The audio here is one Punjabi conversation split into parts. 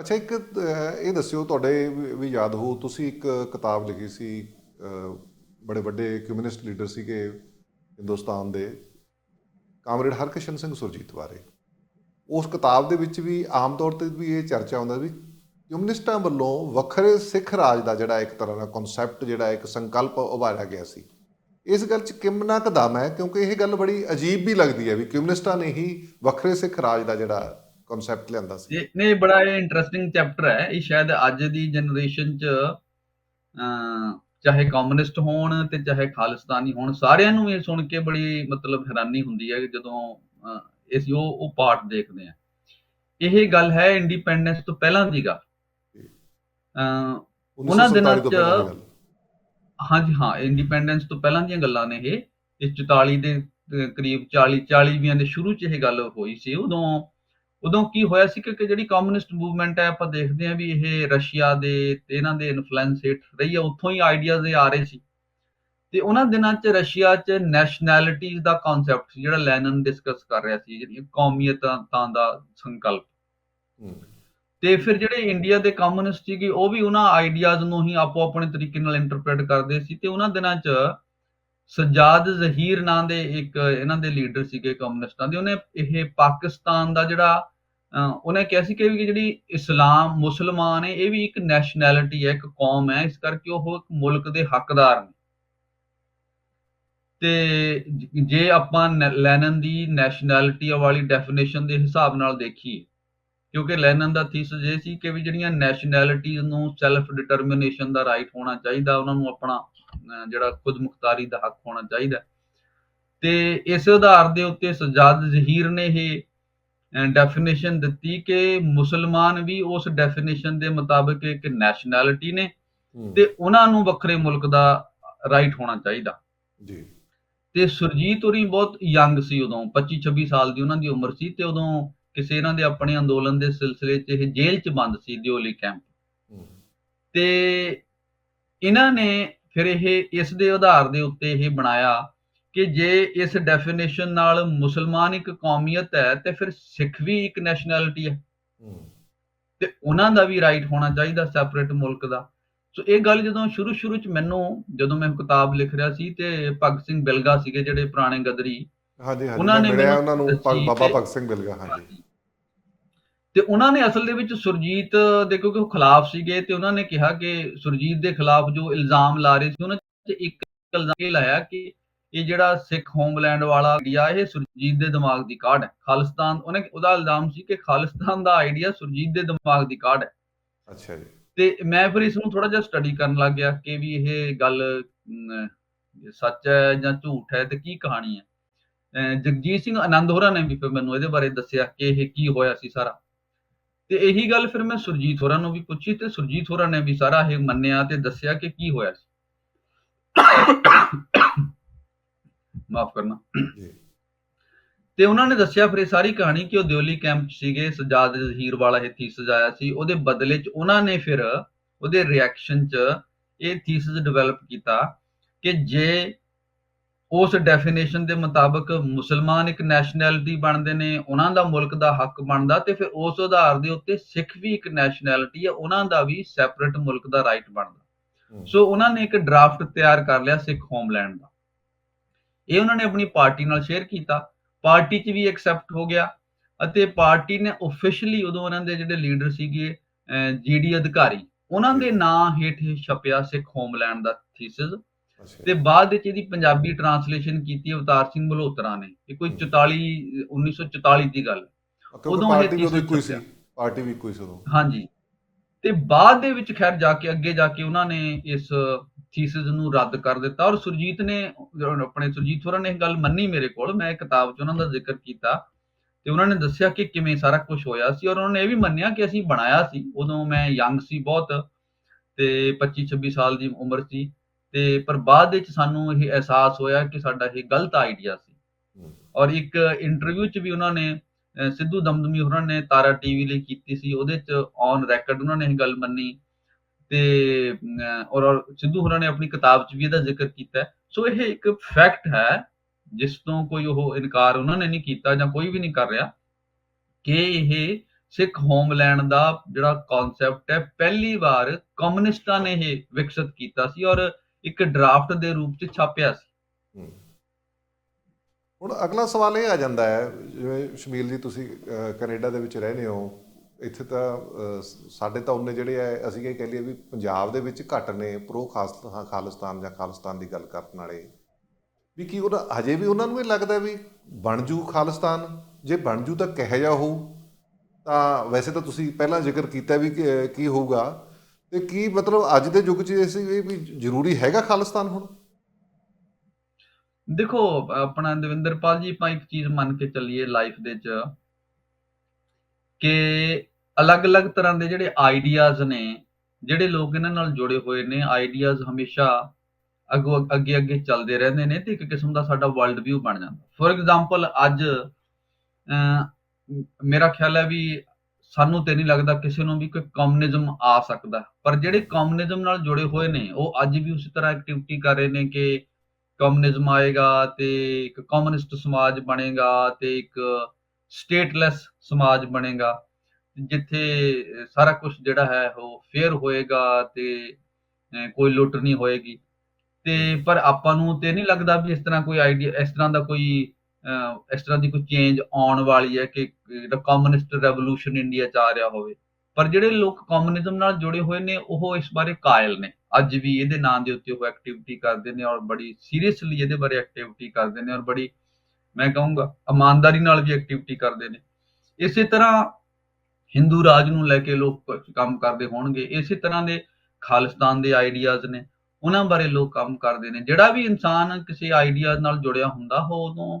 ਅੱਛਾ, ਇੱਕ ਇਹ ਦੱਸਿਓ ਤੁਹਾਡੇ ਵੀ ਵੀ ਯਾਦ ਹੋ, ਤੁਸੀਂ ਇੱਕ ਕਿਤਾਬ ਲਿਖੀ ਸੀ ਬੜੇ ਵੱਡੇ ਕਮਿਊਨਿਸਟ ਲੀਡਰ ਸੀਗੇ ਹਿੰਦੁਸਤਾਨ ਦੇ, ਕਾਮਰੇਡ ਹਰਕਿਸ਼ਨ ਸਿੰਘ ਸੁਰਜੀਤ ਬਾਰੇ। ਉਸ ਕਿਤਾਬ ਦੇ ਵਿੱਚ ਵੀ ਆਮ ਤੌਰ ਤੇ ਵੀ ਇਹ ਚਰਚਾ ਹੁੰਦਾ ਵੀ ਕਮਿਊਨਿਸਟਾਂ ਵੱਲੋਂ ਵੱਖਰੇ ਸਿੱਖ ਰਾਜ ਦਾ ਜਿਹੜਾ ਇੱਕ ਤਰ੍ਹਾਂ ਦਾ ਕਨਸੈਪਟ ਜਿਹੜਾ ਇੱਕ ਸੰਕਲਪ ਉਭਾਰਿਆ ਗਿਆ ਸੀ। ਇਸ ਗੱਲ 'ਚ ਕਿੰਨਾ ਕੁ ਦਮ ਹੈ? ਕਿਉਂਕਿ ਇਹ ਗੱਲ ਬੜੀ ਅਜੀਬ ਵੀ ਲੱਗਦੀ ਹੈ ਵੀ ਕਮਿਊਨਿਸਟਾਂ ਨੇ ਹੀ ਵੱਖਰੇ ਸਿੱਖ ਰਾਜ ਦਾ ਜਿਹੜਾ ਕਨਸੈਪਟ ਲਿਆਂਦਾ ਸੀ। ਨਹੀਂ ਬੜਾ ਇਹ ਇੰਟਰਸਟਿੰਗ ਚੈਪਟਰ ਹੈ। ਇਹ ਸ਼ਾਇਦ ਅੱਜ ਦੀ ਜਨਰੇਸ਼ਨ 'ਚ ਚਾਹੇ ਕਮਿਊਨਿਸਟ ਹੋਣ ਤੇ ਚਾਹੇ ਖਾਲਿਸਤਾਨੀ ਹੋਣ ਸਾਰਿਆਂ ਨੂੰ ਇਹ ਸੁਣ ਕੇ ਬੜੀ ਮਤਲਬ ਹੈਰਾਨੀ ਹੁੰਦੀ ਹੈ ਜਦੋਂ ਅਸੀਂ ਉਹ ਉਹ ਪਾਰਟ ਦੇਖਦੇ ਆ ਇਹ ਗੱਲ ਹੈ ਇੰਡੀਪੈਂਡੈਂਸ ਤੋਂ ਪਹਿਲਾਂ ਦੀ ਗੱਲ। ਉਹਨਾਂ 1947 ਦਿਨਾਂ 'ਚ ਹਾਂਜੀ ਹਾਂ ਇੰਡੀਪੈਂਡੈਂਸ ਤੋਂ ਪਹਿਲਾਂ ਦੀਆਂ ਗੱਲਾਂ ਨੇ ਇਹ। ਇਹ 44 ਦੇ ਕਰੀਬ 40 40ਵੀਆਂ ਦੇ ਸ਼ੁਰੂ 'ਚ ਇਹ ਗੱਲ ਹੋਈ ਸੀ। ਉਦੋਂ ਉਦੋਂ ਕੀ ਹੋਇਆ ਸੀ ਕਿ ਜਿਹੜੀ ਕਮਿਊਨਿਸਟ ਮੂਵਮੈਂਟ ਹੈ ਆਪਾਂ ਦੇਖਦੇ ਹਾਂ ਵੀ ਇਹ ਰਸ਼ੀਆ ਦੇ ਤੇ ਇਹਨਾਂ ਦੇ ਇਨਫਲੂਐਂਸ ਹੇਠ ਰਹੀ ਹੈ ਉੱਥੋਂ ਹੀ ਆਈਡੀਆਜ਼ ਇਹ ਆ ਰਹੇ ਸੀ। ਤੇ ਉਹਨਾਂ ਦਿਨਾਂ 'ਚ ਰਸ਼ੀਆ 'ਚ ਨੈਸ਼ਨੈਲਿਟੀਜ਼ ਦਾ ਕਨਸੈਪਟ ਸੀ ਜਿਹੜਾ ਲੈਨਨ ਡਿਸਕਸ ਕਰ ਰਿਹਾ ਸੀ ਜਿਹੜੀਆਂ ਕੌਮੀਅਤਾਂ ਦਾ ਸੰਕਲਪ। ਤੇ ਫਿਰ ਜਿਹੜੇ ਇੰਡੀਆ ਦੇ ਕਮਿਊਨਿਸਟ ਸੀਗੇ ਉਹ ਵੀ ਉਹਨਾਂ ਆਈਡੀਆਜ਼ ਨੂੰ ਹੀ ਆਪੋ ਆਪਣੇ ਤਰੀਕੇ ਨਾਲ ਇੰਟਰਪ੍ਰੀਟ ਕਰਦੇ ਸੀ ਤੇ ਉਹਨਾਂ ਦਿਨਾਂ 'ਚ ਸਜਾਦ ਜ਼ਹੀਰ ਨਾਂ ਦੇ ਇੱਕ ਇਹਨਾਂ ਦੇ ਲੀਡਰ ਸੀਗੇ ਕਮਿਊਨਿਸਟਾਂ ਦੇ, ਉਹਨੇ ਇਹ ਪਾਕਿਸਤਾਨ ਦਾ ਜਿਹੜਾ ਉਹਨੇ ਕਿਹਾ ਸੀ ਕਿ ਵੀ ਜਿਹੜੀ ਇਸਲਾਮ ਮੁਸਲਮਾਨ ਹੈ, ਇਹ ਵੀ ਇੱਕ ਨੈਸ਼ਨੈਲਿਟੀ ਹੈ, ਇੱਕ ਕੌਮ ਹੈ, ਇਸ ਕਰਕੇ ਉਹ ਇੱਕ ਮੁਲਕ ਦੇ ਹੱਕਦਾਰ ਨੇ। ਤੇ ਜੇ ਆਪਾਂ ਨੈ- ਲੈਨਨ ਦੀ ਨੈਸ਼ਨੈਲਿਟੀ ਵਾਲੀ ਡੈਫੀਨੇਸ਼ਨ ਦੇ ਹਿਸਾਬ ਨਾਲ ਦੇਖੀਏ ਕਿਉਂਕਿ ਲੈਨਨ ਦਾ ਥੀਸਿਸ ਇਹ ਸੀ ਕਿ ਵੀ ਜਿਹੜੀਆਂ ਨੈਸ਼ਨੈਲਿਟੀਜ਼ ਨੂੰ ਸੈਲਫ ਡਿਟਰਮੀਨੇਸ਼ਨ ਦਾ ਰਾਈਟ ਹੋਣਾ ਚਾਹੀਦਾ ਉਹਨਾਂ ਨੂੰ ਆਪਣਾ ਜਿਹੜਾ ਖੁਦ ਮੁਖਤਾਰੀ ਦਾ ਹੱਕ ਹੋਣਾ ਚਾਹੀਦਾ ਤੇ ਇਸ ਆਧਾਰ ਦੇ ਉੱਤੇ ਸਜਾਦ ਜ਼ਹੀਰ ਨੇ ਇਹ ਡੈਫੀਨੇਸ਼ਨ ਦਿੱਤੀ ਕਿ ਮੁਸਲਮਾਨ ਵੀ ਉਸ ਡੈਫੀਨੇਸ਼ਨ ਦੇ ਮੁਤਾਬਕ ਇੱਕ ਨੈਸ਼ਨੈਲਿਟੀ ਨੇ ਤੇ ਉਹਨਾਂ ਨੂੰ ਵੱਖਰੇ ਮੁਲਕ ਦਾ ਰਾਈਟ ਹੋਣਾ ਚਾਹੀਦਾ। ਜੀ। ਤੇ ਸੁਰਜੀਤ ਹੋਰੀ ਬਹੁਤ ਯੰਗ ਸੀ ਉਦੋਂ 25 26 ਸਾਲ ਦੀ ਉਹਨਾਂ ਦੀ ਉਮਰ ਸੀ ਤੇ ਉਦੋਂ ਕਿਸੇ ਇਹਨਾਂ ਦੇ ਆਪਣੇ ਅੰਦੋਲਨ ਦੇ ਸਿਲਸਿਲੇ 'ਚ ਇਹ ਜੇਲ੍ਹ 'ਚ ਬੰਦ ਸੀ ਦਿਓਲੀ ਕੈਂਪ ਤੇ ਇਹਨਾਂ ਨੇ ਫਿਰ ਇਹ ਇਸ ਦੇ ਆਧਾਰ ਦੇ ਉੱਤੇ ਇਹ ਬਣਾਇਆ ਕਿ ਜੇ ਇਸ ਡੈਫੀਨੇਸ਼ਨ ਨਾਲ ਮੁਸਲਮਾਨ ਇੱਕ ਕੌਮੀਅਤ ਹੈ ਤੇ ਫਿਰ ਸਿੱਖ ਵੀ ਇੱਕ ਨੈਸ਼ਨੈਲਿਟੀ ਹੈ। ਹੂੰ। ਤੇ ਉਹਨਾਂ ਦਾ ਵੀ ਰਾਈਟ ਹੋਣਾ ਚਾਹੀਦਾ ਸੈਪਰੇਟ ਮੁਲਕ ਦਾ। ਸੋ ਇਹ ਗੱਲ ਜਦੋਂ ਸ਼ੁਰੂ ਸ਼ੁਰੂ ਚ ਮੈਨੂੰ ਜਦੋਂ ਮੈਂ ਕਿਤਾਬ ਲਿਖ ਰਿਹਾ ਸੀ ਤੇ ਭਗਤ ਸਿੰਘ ਬਿਲਗਾ ਸੀਗੇ ਜਿਹੜੇ ਪੁਰਾਣੇ ਗਦਰੀ ਹਾਂਜੀ ਹਾਂਜੀ ਉਹਨਾਂ ਨੇ ਮਿਲਿਆ ਉਹਨਾਂ ਨੂੰ ਬਾਬਾ ਭਗਤ ਸਿੰਘ ਮਿਲਗਾ ਹਾਂਜੀ। ਤੇ ਉਹਨਾਂ ਨੇ ਅਸਲ ਦੇ ਵਿੱਚ ਸੁਰਜੀਤ ਦੇ ਕਿਉਂਕਿ ਉਹ ਖਿਲਾਫ ਸੀਗੇ ਤੇ ਉਹਨਾਂ ਨੇ ਕਿਹਾ ਕਿ ਸੁਰਜੀਤ ਦੇ ਖਿਲਾਫ ਜੋ ਇਲਜ਼ਾਮ ਲਾ ਰਹੇ ਸੀ ਉਹਨਾਂ ਚ ਇੱਕ ਇਲਜ਼ਾਮ ਇਹ ਲਾਇਆ ਕਿ ਇਹ ਜਿਹੜਾ ਸਿੱਖ ਹੋਮਲੈਂਡ ਵਾਲਾ ਆਈਡੀਆ ਇਹ ਸੁਰਜੀਤ ਦੇ ਦਿਮਾਗ ਦੀ ਕਾਢ ਹੈ। ਖਾਲਿਸਤਾਨ ਉਹਨੇ ਉਹਦਾ ਇਲਜ਼ਾਮ ਸੀ ਕਿ ਖਾਲਿਸਤਾਨ ਦਾ ਆਈਡੀਆ ਸੁਰਜੀਤ ਦੇ ਦਿਮਾਗ ਦੀ ਕਾਢ ਹੈ। ਅੱਛਾ ਜੀ। ਤੇ ਮੈਂ ਫਿਰ ਇਸ ਨੂੰ ਥੋੜਾ ਜਿਹਾ ਸਟੱਡੀ ਕਰਨ ਲੱਗ ਗਿਆ ਕਿ ਵੀ ਇਹ ਗੱਲ ਸੱਚ ਹੈ ਜਾਂ ਝੂਠ ਹੈ ਤੇ ਕੀ ਕਹਾਣੀ ਹੈ। ਜਗਜੀਤ ਸਿੰਘ ਆਨੰਦ ਹੋਰਾਂ ਨੇ ਵੀ ਫਿਰ ਮੈਨੂੰ ਇਹਦੇ ਬਾਰੇ ਦੱਸਿਆ ਕਿ ਇਹ ਕੀ ਹੋਇਆ ਸੀ ਸਾਰਾ। ਤੇ ਇਹੀ ਗੱਲ ਫਿਰ ਮੈਂ ਸੁਰਜੀਤ ਹੋਰਾਂ ਨੂੰ ਵੀ ਪੁੱਛੀ ਤੇ ਸੁਰਜੀਤ ਹੋਰਾਂ ਨੇ ਵੀ ਸਾਰਾ ਇਹ ਮੰਨਿਆ ਤੇ ਦੱਸਿਆ ਕਿ ਕੀ ਹੋਇਆ ਸੀ। ਮਾਫ ਕਰਨਾ। ਤੇ ਉਹਨਾਂ ਨੇ ਦੱਸਿਆ ਫਿਰ ਇਹ ਸਾਰੀ ਕਹਾਣੀ ਕਿ ਉਹ ਦਿਓਲੀ ਕੈਂਪ ਸੀਗੇ ਸਜਾਦ ਜ਼ਹੀਰ ਵਾਲਾ ਇਹ ਥੀਸਿਸ ਆਇਆ ਸੀ ਉਹਦੇ ਬਦਲੇ 'ਚ ਉਹਨਾਂ ਨੇ ਫਿਰ ਉਹਦੇ ਰਿਐਕਸ਼ਨ 'ਚ ਇਹ ਥੀਸਿਸ ਡਿਵੈਲਪ ਕੀਤਾ ਕਿ ਜੇ ਉਸ ਡੈਫੀਨੇਸ਼ਨ ਦੇ ਮੁਤਾਬਕ ਮੁਸਲਮਾਨ ਇੱਕ ਨੈਸ਼ਨੈਲਿਟੀ ਬਣਦੇ ਨੇ ਉਹਨਾਂ ਦਾ ਮੁਲਕ ਦਾ ਹੱਕ ਬਣਦਾ ਤੇ ਫਿਰ ਉਸ ਆਧਾਰ ਦੇ ਉੱਤੇ ਸਿੱਖ ਵੀ ਇੱਕ ਨੈਸ਼ਨੈਲਿਟੀ ਹੈ ਉਹਨਾਂ ਦਾ ਵੀ ਸੈਪਰੇਟ ਮੁਲਕ ਦਾ ਰਾਈਟ ਬਣਦਾ। ਸੋ ਉਹਨਾਂ ਨੇ ਇੱਕ ਡਰਾਫਟ ਤਿਆਰ ਕਰ ਲਿਆ ਸਿੱਖ ਹੋਮਲੈਂਡ ਦਾ। ਇਹ ਉਹਨਾਂ ਨੇ ਆਪਣੀ ਪਾਰਟੀ ਨਾਲ ਸ਼ੇਅਰ ਕੀਤਾ। ਪਾਰਟੀ 'ਚ ਵੀ ਐਕਸੈਪਟ ਹੋ ਗਿਆ ਅਤੇ ਪਾਰਟੀ ਨੇ ਆਫੀਸ਼ੀਅਲੀ ਉਦੋਂ ਉਹਨਾਂ ਦੇ ਜਿਹੜੇ ਲੀਡਰ ਸੀਗੇ ਜੀਡੀ ਅਧਿਕਾਰੀ ਉਹਨਾਂ ਦੇ ਨਾਂ ਹੇਠ ਛਪਿਆ ਸਿੱਖ ਹੋਮਲੈਂਡ ਦਾ ਥੀਸਿਸ ਤੇ ਬਾਅਦ ਵਿੱਚ ਇਹਦੀ ਪੰਜਾਬੀ ਟਰਾਂਸਲੇਸ਼ਨ ਕੀਤੀ ਅਵਤਾਰ ਸਿੰਘ ਮਲਹੋਤਰਾ ਨੇ। ਇਹ ਕੋਈ 44 1944 ਦੀ ਗੱਲ। ਉਦੋਂ ਇਹ ਹੀ ਸੀ। ਪਾਰਟੀ ਵੀ ਹੀ ਸੀ ਉਦੋਂ? ਹਾਂਜੀ। ਤੇ ਬਾਅਦ ਦੇ ਵਿੱਚ ਖੈਰ ਜਾ ਕੇ ਅੱਗੇ ਜਾ ਕੇ ਉਹਨਾਂ ਨੇ ਇਸ ਥੀਸਿਸ ਨੂੰ ਰੱਦ ਕਰ ਦਿੱਤਾ ਔਰ ਸੁਰਜੀਤ ਨੇ ਆਪਣੇ ਸੁਰਜੀਤ ਹੋਰਾਂ ਨੇ ਇਹ ਗੱਲ ਮੰਨੀ ਮੇਰੇ ਕੋਲ। ਮੈਂ ਕਿਤਾਬ 'ਚ ਉਹਨਾਂ ਦਾ ਜ਼ਿਕਰ ਕੀਤਾ ਤੇ ਉਹਨਾਂ ਨੇ ਦੱਸਿਆ ਕਿ ਕਿਵੇਂ ਸਾਰਾ ਕੁਝ ਹੋਇਆ ਸੀ ਔਰ ਉਹਨਾਂ ਨੇ ਇਹ ਵੀ ਮੰਨਿਆ ਕਿ ਅਸੀਂ ਬਣਾਇਆ ਸੀ। ਉਦੋਂ ਮੈਂ ਯੰਗ ਸੀ ਬਹੁਤ ਤੇ 25 26 ਸਾਲ ਦੀ ਉਮਰ ਸੀ। ਤੇ ਪਰ ਬਾਅਦ ਵਿੱਚ ਸਾਨੂੰ ਇਹ ਅਹਿਸਾਸ ਹੋਇਆ ਕਿ ਸਾਡਾ ਇਹ ਗਲਤ ਆਈਡੀਆ ਸੀ। ਔਰ ਇੱਕ ਇੰਟਰਵਿਊ 'ਚ ਵੀ ਉਹਨਾਂ ਨੇ ਸਿੱਧੂ ਦਮਦਮੀ ਹੋਰਾਂ ਨੇ ਤਾਰਾ ਟੀਵੀ ਲਈ ਕੀਤੀ ਸੀ ਉਹਦੇ 'ਚ ਔਨ ਰੈਕੋਰਡ ਉਹਨਾਂ ਨੇ ਇਹ ਗੱਲ ਮੰਨੀ ਤੇ ਔਰ ਸਿੱਧੂ ਹੋਰਾਂ ਨੇ ਆਪਣੀ ਕਿਤਾਬ 'ਚ ਵੀ ਇਹਦਾ ਜ਼ਿਕਰ ਕੀਤਾ। ਸੋ ਇਹ ਇੱਕ ਫੈਕਟ ਹੈ ਜਿਸ ਤੋਂ ਕੋਈ ਉਹ ਇਨਕਾਰ ਉਹਨਾਂ ਨੇ ਨਹੀਂ ਕੀਤਾ ਜਾਂ ਕੋਈ ਵੀ ਨਹੀਂ ਕਰ ਰਿਹਾ ਕਿ ਇਹ ਸਿੱਖ ਹੋਮਲੈਂਡ ਦਾ ਜਿਹੜਾ ਕਨਸੈਪਟ ਹੈ ਪਹਿਲੀ ਵਾਰ ਕਮਿਊਨਿਸਟਾਂ ਨੇ ਇਹ ਵਿਕਸਿਤ ਕੀਤਾ ਸੀ ਔਰ ਇੱਕ ਡਰਾਫਟ ਦੇ ਰੂਪ 'ਚ ਛਾਪਿਆ ਸੀ। ਹੁਣ ਅਗਲਾ ਸਵਾਲ ਇਹ ਆ ਜਾਂਦਾ ਹੈ, ਜਿਵੇਂ ਸ਼ਮੀਲ ਜੀ ਤੁਸੀਂ ਕੈਨੇਡਾ ਦੇ ਵਿੱਚ ਰਹਿੰਦੇ ਹੋ, ਇੱਥੇ ਤਾਂ ਸਾਡੇ ਤਾਂ ਉਹਨੇ ਜਿਹੜੇ ਆ, ਅਸੀਂ ਇਹ ਕਹਿ ਲਈਏ ਵੀ ਪੰਜਾਬ ਦੇ ਵਿੱਚ ਘੱਟ ਨੇ, ਪ੍ਰੋ ਖਾਲਸਤਾਨ ਖਾਲਿਸਤਾਨ ਜਾਂ ਖਾਲਿਸਤਾਨ ਦੀ ਗੱਲ ਕਰਨ ਵਾਲੇ। ਵੀ ਕੀ ਉਹਨਾਂ ਹਜੇ ਵੀ ਉਹਨਾਂ ਨੂੰ ਇਹ ਲੱਗਦਾ ਵੀ ਬਣ ਜੂ ਖਾਲਿਸਤਾਨ? ਜੇ ਬਣ ਜੂ ਤਾਂ ਕਿਹੋ ਜਿਹਾ ਹੋਊ? ਤਾਂ ਵੈਸੇ ਤਾਂ ਤੁਸੀਂ ਪਹਿਲਾਂ ਜ਼ਿਕਰ ਕੀਤਾ ਵੀ ਕਿ- ਕੀ ਹੋਊਗਾ। ਤੇ ਕੀ ਮਤਲਬ ਅੱਜ ਦੇ ਯੁੱਗ 'ਚ ਇਸ ਵੀ ਜ਼ਰੂਰੀ ਹੈਗਾ ਖਾਲਿਸਤਾਨ ਹੁਣ? ਦੇਖੋ ਆਪਣਾ ਦਵਿੰਦਰਪਾਲ ਜੀ ਆਪਾਂ ਇੱਕ ਚੀਜ਼ ਮੰਨ ਕੇ ਚੱਲੀਏ ਲਾਈਫ ਦੇ 'ਚ ਕਿ ਅਲੱਗ-ਅਲੱਗ ਤਰ੍ਹਾਂ ਦੇ ਜਿਹੜੇ ਆਈਡੀਆਜ਼ ਨੇ ਜਿਹੜੇ ਲੋਕ ਇਹਨਾਂ ਨਾਲ ਜੁੜੇ ਹੋਏ ਨੇ ਆਈਡੀਆਜ਼ ਹਮੇਸ਼ਾ ਅੱਗੋਂ ਅੱਗੇ ਅੱਗੇ ਚੱਲਦੇ ਰਹਿੰਦੇ ਨੇ ਤੇ ਇੱਕ ਕਿਸਮ ਦਾ ਸਾਡਾ ਵਰਲਡ ਵਿਊ ਬਣ ਜਾਂਦਾ। ਫੋਰ ਐਗਜ਼ਾਮਪਲ ਅੱਜ ਅਮ, ਮੇਰਾ ਖਿਆਲ ਹੈ ਵੀ ਸਾਨੂੰ ਤੇ ਨਹੀਂ ਲੱਗਦਾ ਕਿਸੇ ਨੂੰ ਵੀ ਕੋਈ ਕਮਿਊਨਿਜ਼ਮ ਆ ਸਕਦਾ। ਪਰ ਜਿਹੜੇ ਕਮਿਊਨਿਜ਼ਮ ਨਾਲ ਜੁੜੇ ਹੋਏ ਨੇ, ਉਹ ਅੱਜ ਵੀ ਉਸੇ ਤਰ੍ਹਾਂ ਐਕਟੀਵਿਟੀ ਕਰ ਰਹੇ ਨੇ ਕਿ ਕਮਿਊਨਿਜ਼ਮ ਆਏਗਾ ਤੇ ਇੱਕ ਕਮਿਊਨਿਸਟ ਸਮਾਜ ਬਣੇਗਾ ਤੇ ਇੱਕ ਸਟੇਟਲੈਸ ਸਮਾਜ ਬਣੇਗਾ, ਜਿੱਥੇ ਸਾਰਾ ਕੁਝ ਜਿਹੜਾ ਹੈ ਉਹ ਫੇਅਰ ਹੋਏਗਾ ਤੇ ਕੋਈ ਲੁੱਟ ਨਹੀਂ ਹੋਏਗੀ। ਤੇ ਪਰ ਆਪਾਂ ਨੂੰ ਤੇ ਨਹੀਂ ਲੱਗਦਾ ਵੀ ਇਸ ਤਰ੍ਹਾਂ ਕੋਈ ਆਈਡੀਆ ਇਸ ਤਰ੍ਹਾਂ ਦਾ ਕੋਈ ਇਸ ਤਰ੍ਹਾਂ ਦੀ ਕੋਈ ਚੇਂਜ ਆਉਣ ਵਾਲੀ ਹੈ ਕਿ ਜਿਹੜਾ ਕਮਿਊਨਿਸਟ ਰੈਵੋਲੂਸ਼ਨ ਇੰਡੀਆ ਚ ਆ ਰਿਹਾ ਹੋਵੇ। ਪਰ ਜਿਹੜੇ ਲੋਕ ਕਮਿਊਨਿਜ਼ਮ ਨਾਲ ਜੁੜੇ ਹੋਏ ਨੇ, ਉਹ ਇਸ ਬਾਰੇ ਕਾਇਲ ਨੇ। ਅੱਜ ਵੀ ਇਹਦੇ ਨਾਂ ਦੇ ਉੱਤੇ ਉਹ ਐਕਟੀਵਿਟੀ ਕਰਦੇ ਨੇ ਔਰ ਬੜੀ ਸੀਰੀਅਸਲੀ ਇਹਦੇ ਬਾਰੇ ਐਕਟੀਵਿਟੀ ਕਰਦੇ ਨੇ ਔਰ ਬੜੀ, ਮੈਂ ਕਹੂੰਗਾ, ਇਮਾਨਦਾਰੀ ਨਾਲ ਵੀ ਐਕਟੀਵਿਟੀ ਕਰਦੇ ਨੇ। ਇਸੇ ਤਰ੍ਹਾਂ ਹਿੰਦੂ ਰਾਜ ਨੂੰ ਲੈ ਕੇ ਲੋਕ ਕੰਮ ਕਰਦੇ ਹੋਣਗੇ, ਇਸੇ ਤਰ੍ਹਾਂ ਦੇ ਖਾਲਿਸਤਾਨ ਦੇ ਆਈਡੀਆਜ਼ ਨੇ, ਉਹਨਾਂ ਬਾਰੇ ਲੋਕ ਕੰਮ ਕਰਦੇ ਨੇ। ਜਿਹੜਾ ਵੀ ਇਨਸਾਨ ਕਿਸੇ ਆਈਡੀਆ ਨਾਲ ਜੁੜਿਆ ਹੁੰਦਾ, ਉਹ ਉਦੋਂ